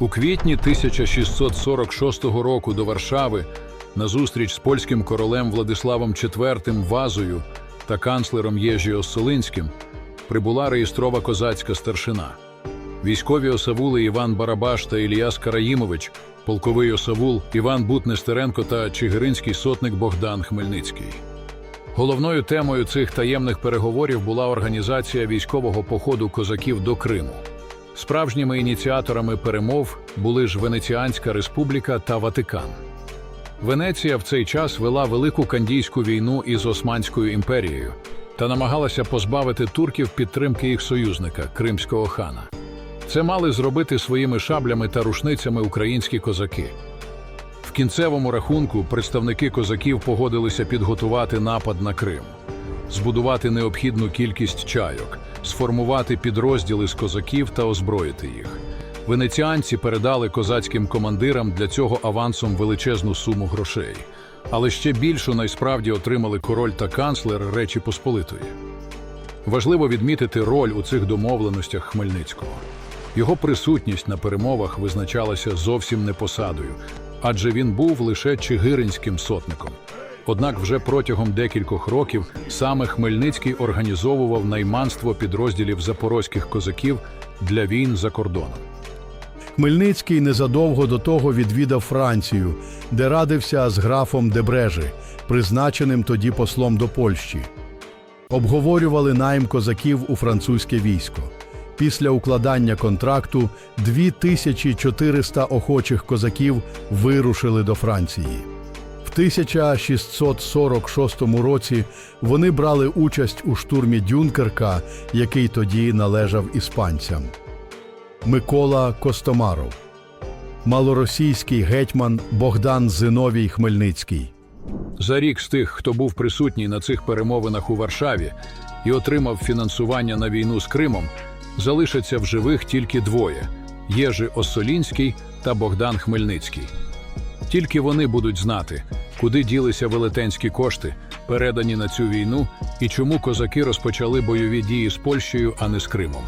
У квітні 1646 року до Варшави на зустріч з польським королем Владиславом IV Вазою та канцлером Єжі Осолинським прибула реєстрова козацька старшина. Військові осавули Іван Барабаш та Іліяс Караїмович, полковий осавул Іван Бут-Нестеренко та чигиринський сотник Богдан Хмельницький. Головною темою цих таємних переговорів була організація військового походу козаків до Криму. Справжніми ініціаторами перемов були ж Венеціанська республіка та Ватикан. Венеція в цей час вела велику кандійську війну із Османською імперією та намагалася позбавити турків підтримки їх союзника Кримського хана. Це мали зробити своїми шаблями та рушницями українські козаки. В кінцевому рахунку представники козаків погодилися підготувати напад на Крим, збудувати необхідну кількість чайок, сформувати підрозділи з козаків та озброїти їх. Венеціанці передали козацьким командирам для цього авансом величезну суму грошей, але ще більшу найсправді отримали король та канцлер Речі Посполитої. Важливо відмітити роль у цих домовленостях Хмельницького. Його присутність на перемовах визначалася зовсім не посадою, адже він був лише чигиринським сотником. Однак вже протягом декількох років саме Хмельницький організовував найманство підрозділів запорозьких козаків для війн за кордоном. Хмельницький незадовго до того відвідав Францію, де радився з графом Дебрежи, призначеним тоді послом до Польщі. Обговорювали найм козаків у французьке військо. Після укладання контракту 2400 охочих козаків вирушили до Франції. В 1646 році вони брали участь у штурмі Дюнкерка, який тоді належав іспанцям. Микола Костомаров, малоросійський гетьман Богдан Зиновій Хмельницький. За рік з тих, хто був присутній на цих перемовинах у Варшаві і отримав фінансування на війну з Кримом, залишаться в живих тільки двоє Єжи Осолінський та Богдан Хмельницький. Тільки вони будуть знати, куди ділися велетенські кошти, передані на цю війну, і чому козаки розпочали бойові дії з Польщею, а не з Кримом.